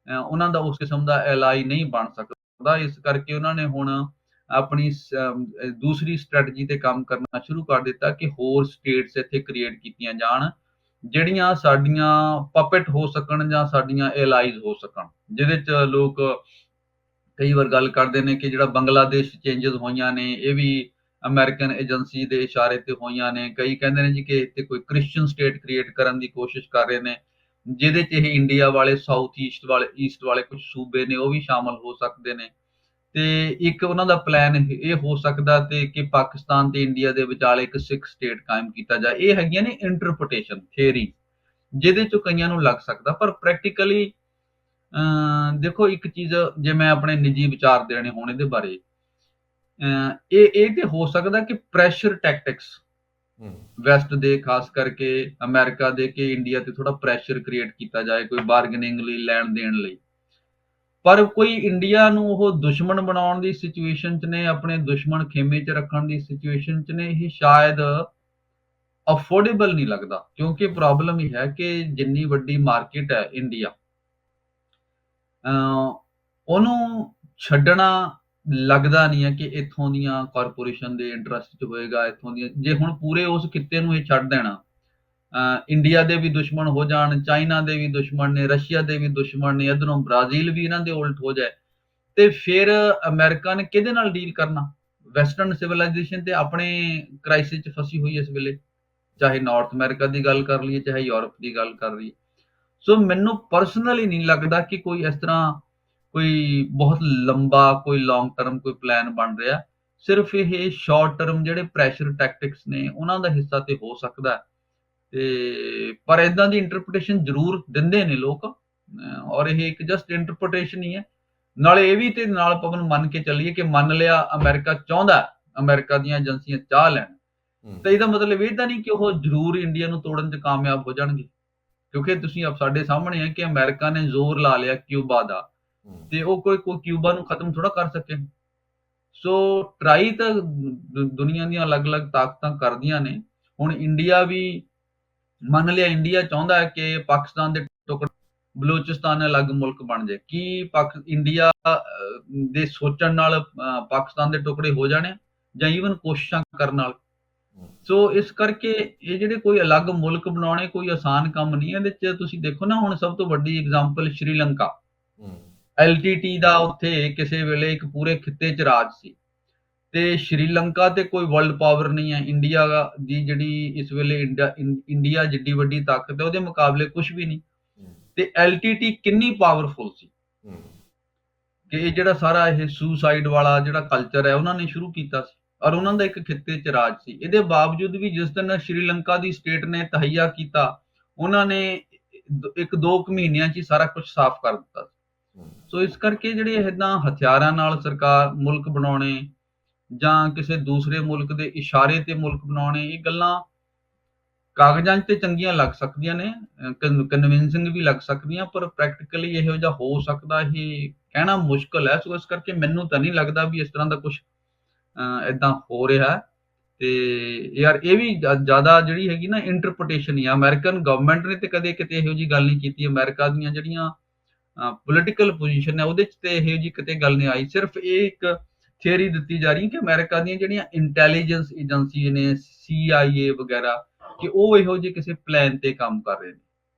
ਉਹਨਾਂ ਦਾ ਉਸ ਕਿਸਮ ਦਾ ਐਲਾਈ ਨਹੀਂ ਬਣ ਸਕਦਾ। ਇਸ ਕਰਕੇ ਉਹਨਾਂ ਨੇ ਹੁਣ ਆਪਣੀ ਦੂਸਰੀ ਸਟ੍ਰੈਟਜੀ ਤੇ ਕੰਮ ਕਰਨਾ ਸ਼ੁਰੂ ਕਰ ਦਿੱਤਾ ਕਿ ਹੋਰ ਸਟੇਟਸ ਇੱਥੇ ਕ੍ਰੀਏਟ ਕੀਤੀਆਂ ਜਾਣ। ਜਿਹੜੀਆਂ ਸਾਡੀਆਂ ਪਪਟ ਹੋ ਸਕਣ ਜਾਂ ਸਾਡੀਆਂ ਐਲਾਈਜ਼ ਹੋ ਸਕਣ, ਜਿਹਦੇ ਚ ਲੋਕ ਕਈ ਵਾਰ ਗੱਲ ਕਰਦੇ ਨੇ ਕਿ ਜਿਹੜਾ ਬੰਗਲਾਦੇਸ਼ ਚੇਂਜਸ ਹੋਈਆਂ ਨੇ, ਇਹ ਵੀ ਅਮਰੀਕਨ ਏਜੰਸੀ ਦੇ ਇਸ਼ਾਰੇ ਤੇ ਹੋਈਆਂ ਨੇ, ਕਈ ਕਹਿੰਦੇ ਨੇ ਜੀ ਕਿ ਇੱਥੇ ਕੋਈ ਕ੍ਰਿਸਚੀਅਨ ਸਟੇਟ ਕ੍ਰੀਏਟ ਕਰਨ ਦੀ ਕੋਸ਼ਿਸ਼ ਕਰ ਰਹੇ ਨੇ, ਜਿਹਦੇ ਚ ਇਹ ਇੰਡੀਆ ਵਾਲੇ ਸਾਊਥ ਈਸਟ ਵਾਲੇ ਈਸਟ ਵਾਲੇ ਕੁਝ ਸੂਬੇ ਨੇ, ਉਹ ਵੀ ਸ਼ਾਮਲ ਹੋ ਸਕਦੇ ਨੇ। ਤੇ ਇੱਕ ਉਹਨਾਂ ਦਾ ਪਲਾਨ ਇਹ ਹੋ ਸਕਦਾ ਤੇ ਕਿ ਪਾਕਿਸਤਾਨ ਤੇ ਇੰਡੀਆ ਦੇ ਵਿਚਾਲੇ ਇੱਕ ਸਿੱਖ ਸਟੇਟ ਕਾਇਮ ਕੀਤਾ ਜਾਏ। ਇਹ ਹੈਗੀਆਂ ਨੇ ਇੰਟਰਪ੍ਰੀਟੇਸ਼ਨ ਥਿਉਰੀ ਜਿਹਦੇ ਚ ਕਈਆਂ ਨੂੰ ਲੱਗ ਸਕਦਾ। ਪਰ ਪ੍ਰੈਕਟੀਕਲੀ ਦੇਖੋ ਇੱਕ ਚੀਜ਼ ਜੇ ਮੈਂ ਆਪਣੇ ਨਿੱਜੀ ਵਿਚਾਰ ਦੇਣੇ ਹੋਣ ਇਹਦੇ ਬਾਰੇ ਇਹ ਇਹ ਤੇ ਹੋ ਸਕਦਾ ਕਿ ਪ੍ਰੈਸ਼ਰ ਟੈਕਟਿਕਸ ਵੈਸਟ ਦੇ ਖਾਸ ਕਰਕੇ ਅਮਰੀਕਾ ਦੇ ਕਿ ਇੰਡੀਆ ਤੇ ਥੋੜਾ ਪ੍ਰੈਸ਼ਰ ਕ੍ਰੀਏਟ ਕੀਤਾ ਜਾਏ ਕੋਈ ਬਾਰਗੇਨਿੰਗ ਲਈ ਲੈਣ ਦੇਣ ਲਈ। ਪਰ ਕੋਈ ਇੰਡੀਆ ਨੂੰ ਉਹ ਦੁਸ਼ਮਣ ਬਣਾਉਣ ਦੀ ਸਿਚੁਏਸ਼ਨ 'ਚ ਨੇ, ਆਪਣੇ ਦੁਸ਼ਮਣ ਖੇਮੇ 'ਚ ਰੱਖਣ ਦੀ ਸਿਚੁਏਸ਼ਨ 'ਚ ਨੇ, ਇਹ ਸ਼ਾਇਦ ਅਫੋਰਡੇਬਲ ਨਹੀਂ ਲੱਗਦਾ। ਕਿਉਂਕਿ ਪ੍ਰੋਬਲਮ ਇਹ ਹੈ ਕਿ ਜਿੰਨੀ ਵੱਡੀ ਮਾਰਕੀਟ ਹੈ ਇੰਡੀਆ ਅਹ ਉਹਨੂੰ ਛੱਡਣਾ ਲੱਗਦਾ ਨਹੀਂ ਹੈ ਕਿ ਇੱਥੋਂ ਦੀਆਂ ਕਾਰਪੋਰੇਸ਼ਨ ਦੇ ਇੰਟਰਸਟ 'ਚ ਹੋਏਗਾ, ਇੱਥੋਂ ਦੀਆਂ, ਜੇ ਹੁਣ ਪੂਰੇ ਉਸ ਕਿੱਤੇ ਨੂੰ ਇਹ ਛੱਡ ਦੇਣਾ ਇੰਡੀਆ ਦੇ ਵੀ ਦੁਸ਼ਮਣ ਹੋ ਜਾਣ ਚਾਈਨਾ ਦੇ ਵੀ ਦੁਸ਼ਮਣ ਨੇ ਰਸ਼ੀਆ ਦੇ ਵੀ ਦੁਸ਼ਮਣ ਨੇ, ਇਧਰੋਂ ਬ੍ਰਾਜ਼ੀਲ ਵੀ ਇਹਨਾਂ ਦੇ ਉਲਟ ਹੋ ਜਾਏ, ਤੇ ਫਿਰ ਅਮਰੀਕਾ ਨੇ ਕਿਹਦੇ ਨਾਲ ਡੀਲ ਕਰਨਾ? ਵੈਸਟਰਨ ਸਿਵਲਾਈਜੇਸ਼ਨ ਤੇ ਆਪਣੇ ਕ੍ਰਾਈਸਿਸ 'ਚ ਫਸੀ ਹੋਈ ਇਸ ਵੇਲੇ, ਚਾਹੇ ਨਾਰਥ ਅਮਰੀਕਾ ਦੀ ਗੱਲ ਕਰ ਲਈਏ, ਚਾਹੇ ਯੂਰਪ ਦੀ ਗੱਲ ਕਰ ਲਈਏ। ਸੋ ਮੈਨੂੰ ਪਰਸਨਲੀ ਨਹੀਂ ਲੱਗਦਾ ਕਿ ਕੋਈ ਇਸ ਤਰ੍ਹਾਂ ਕੋਈ ਬਹੁਤ ਲੰਬਾ, ਕੋਈ ਲੌਂਗ ਟਰਮ ਕੋਈ ਪਲਾਨ ਬਣ ਰਿਹਾ। ਸਿਰਫ ਇਹ ਸ਼ਾਰਟ ਟਰਮ ਜਿਹੜੇ ਪ੍ਰੈਸ਼ਰ ਟੈਕਟਿਕਸ ਨੇ, ਉਹਨਾਂ ਦਾ ਹਿੱਸਾ ਤੇ ਹੋ ਸਕਦਾ। ਹੈ। ਤੇ ਪਰ ਇਦਾਂ ਦੀ ਇੰਟਰਪ੍ਰੀਟੇਸ਼ਨ ਜ਼ਰੂਰ ਦਿੰਦੇ ਨੇ ਲੋਕ ਔਰ ਇਹ ਇੱਕ ਜਸਟ ਇੰਟਰਪ੍ਰੀਟੇਸ਼ਨ ਹੀ ਹੈ। ਨਾਲੇ ਇਹ ਵੀ ਤੇ ਨਾਲ ਪਵਨ ਮੰਨ ਕੇ ਚੱਲੀਏ ਕਿ ਮੰਨ ਲਿਆ ਅਮਰੀਕਾ ਚਾਹੁੰਦਾ ਅਮਰੀਕਾ ਦੀਆਂ ਏਜੰਸੀਆਂ ਚਾਹ ਲੈਣ। ਤਾਂ ਇਹਦਾ ਮਤਲਬ ਇਹ ਤਾਂ ਨਹੀਂ ਕਿ ਉਹ ਜ਼ਰੂਰ ਇੰਡੀਆ ਨੂੰ ਤੋੜਨ 'ਚ ਕਾਮਯਾਬ ਹੋ ਜਾਣਗੇ। ਕਿਉਂਕਿ ਤੁਸੀਂ ਆਪ ਸਾਡੇ ਸਾਹਮਣੇ ਹੈ ਕਿ ਅਮਰੀਕਾ ਨੇ ਜ਼ੋਰ ਲਾ ਲਿਆ ਕਿਊਬਾ ਦਾ। ਤੇ ਉਹ ਕੋਈ ਕੋਈ ਕਿਊਬਾ ਨੂੰ ਖਤਮ ਥੋੜਾ ਕਰ ਸਕੇ। ਸੋ ਟਰਾਈ ਤਾਂ ਦੁਨੀਆ ਦੀਆਂ ਅਲੱਗ-ਅਲੱਗ ਤਾਕਤਾਂ ਕਰਦੀਆਂ ਨੇ। ਹੁਣ ਇੰਡੀਆ ਵੀ ਮੰਨ ਲਿਆ ਇੰਡੀਆ ਚਾਹੁੰਦਾ ਹੈ ਕਿ ਪਾਕਿਸਤਾਨ ਦੇ ਟੁਕੜੇ ਬਲੂਚਿਸਤਾਨ ਅਲੱਗ ਮੁਲਕ ਬਣ ਜਾਏ। ਕੀ ਪਾਕ ਇੰਡੀਆ ਦੇ ਸੋਚਣ ਨਾਲ ਪਾਕਿਸਤਾਨ ਦੇ ਟੁਕੜੇ ਹੋ ਜਾਣੇ? ਜਾਂ ਈਵਨ ਕੋਸ਼ਿਸ਼ਾਂ ਕਰਨ ਨਾਲ? ਸੋ ਇਸ ਕਰਕੇ ਇਹ ਜਿਹੜੇ ਕੋਈ ਅਲੱਗ ਮੁਲਕ ਬਣਾਉਣੇ ਕੋਈ ਆਸਾਨ ਕੰਮ ਨਹੀਂ ਹੈ। ਇਹਦੇ ਚ ਤੁਸੀਂ ਦੇਖੋ ਨਾ ਹੁਣ ਸਭ ਤੋਂ ਵੱਡੀ ਐਗਜ਼ਾਮਪਲ ਸ਼੍ਰੀਲੰਕਾ। ਐਲਟੀਟੀ ਦਾ ਉੱਥੇ ਕਿਸੇ ਵੇਲੇ ਇੱਕ ਪੂਰੇ ਖਿੱਤੇ 'ਚ ਰਾਜ ਸੀ। ਤੇ ਸ਼੍ਰੀਲੰਕਾ ਤੇ ਕੋਈ ਵਰਲਡ ਪਾਵਰ ਨਹੀਂ ਹੈ। ਇੰਡੀਆ ਦੀ ਜਿਹੜੀ ਇਸ ਵੇਲੇ ਇੰਡੀਆ ਇੰਡੀਆ ਜਿੱਡੀ ਵੱਡੀ ਤਾਕਤ ਹੈ, ਉਹਦੇ ਮੁਕਾਬਲੇ ਕੁਝ ਵੀ ਨਹੀਂ। ਹੂੰ ਤੇ ਐਲਟੀਟੀ ਕਿੰਨੀ ਪਾਵਰਫੁਲ ਸੀ। ਕਿ ਇਹ ਜਿਹੜਾ ਸਾਰਾ ਇਹ ਸੁਸਾਈਡ ਵਾਲਾ ਜਿਹੜਾ ਕਲਚਰ ਹੈ, ਉਹਨਾਂ ਨੇ ਸ਼ੁਰੂ ਕੀਤਾ ਸੀ। ਔਰ ਉਹਨਾਂ ਦਾ ਇੱਕ ਖਿੱਤੇ 'ਚ ਰਾਜ ਸੀ। ਇਹਦੇ ਬਾਵਜੂਦ ਵੀ ਜਿਸ ਦਿਨ ਸ਼੍ਰੀਲੰਕਾ ਦੀ ਸਟੇਟ ਨੇ ਤਹਈਆ ਕੀਤਾ, ਉਹਨਾਂ ਨੇ ਇੱਕ ਦੋ ਕੁ ਮਹੀਨਿਆਂ 'ਚ ਹੀ ਸਾਰਾ ਕੁਝ ਸਾਫ਼ ਕਰ ਦਿੱਤਾ ਹੂੰ ਸੋ ਇਸ ਕਰਕੇ ਜਿਹੜੇ ਇਦਾਂ ਹਥਿਆਰਾਂ ਨਾਲ ਸਰਕਾਰ, ਮੁਲਕ ਬਣਾਉਣੇ ਜਾਂ ਕਿਸੇ ਦੂਸਰੇ ਮੁਲਕ ਦੇ ਇਸ਼ਾਰੇ ਤੇ ਮੁਲਕ ਬਣਾਉਣੇ, ਇਹ ਗੱਲਾਂ ਕਾਗਜ਼ਾਂ 'ਚ ਤੇ ਚੰਗੀਆਂ ਲੱਗ ਸਕਦੀਆਂ ਨੇ ਕਨਵਿੰਸਿੰਗ ਵੀ ਲੱਗ ਸਕਦੀਆਂ, ਪਰ ਪ੍ਰੈਕਟੀਕਲੀ ਇਹੋ ਜਿਹਾ ਹੋ ਸਕਦਾ, ਇਹ ਕਹਿਣਾ ਮੁਸ਼ਕਲ ਹੈ। ਸੋ ਇਸ ਕਰਕੇ ਮੈਨੂੰ ਤਾਂ ਨਹੀਂ ਲੱਗਦਾ ਵੀ ਇਸ ਤਰ੍ਹਾਂ ਦਾ ਕੁਝ ਇਦਾਂ ਹੋ ਰਿਹਾ ਤੇ ਯਾਰ ਇਹ ਵੀ ਜ਼ਿਆਦਾ ਜਿਹੜੀ ਹੈਗੀ ਨਾ ਇੰਟਰਪ੍ਰੀਟੇਸ਼ਨ ਹੀ ਆ। ਅਮਰੀਕਨ ਗਵਰਨਮੈਂਟ ਨੇ ਤੇ ਕਦੇ ਕਿਤੇ ਇਹੋ ਜੀ ਗੱਲ ਨਹੀਂ ਕੀਤੀ। ਅਮਰੀਕਾ ਦੀਆਂ ਜਿਹੜੀਆਂ ਪੋਲੀਟੀਕਲ ਪੋਜੀਸ਼ਨ ਹੈ, ਉਹਦੇ ਚ ਤੇ ਇਹੋ ਜੀ ਕਿਤੇ ਗੱਲ ਨਹੀਂ ਆਈ। ਸਿਰਫ ਇਹ ਇੱਕ ਥਿਉਰੀ ਦਿੱਤੀ ਜਾ ਰਹੀ ਹੈ ਕਿ ਅਮਰੀਕਾ ਦੀਆਂ ਜਿਹੜੀਆਂ ਇੰਟੈਲੀਜੈਂਸ ਏਜੰਸੀ ਨੇ CIA ਵਗੈਰਾ, ਕਿ ਉਹ ਇਹੋ ਜਿਹੇ ਕਿਸੇ ਪਲਾਨ ਤੇ ਕੰਮ ਕਰ ਰਹੇ ਨੇ।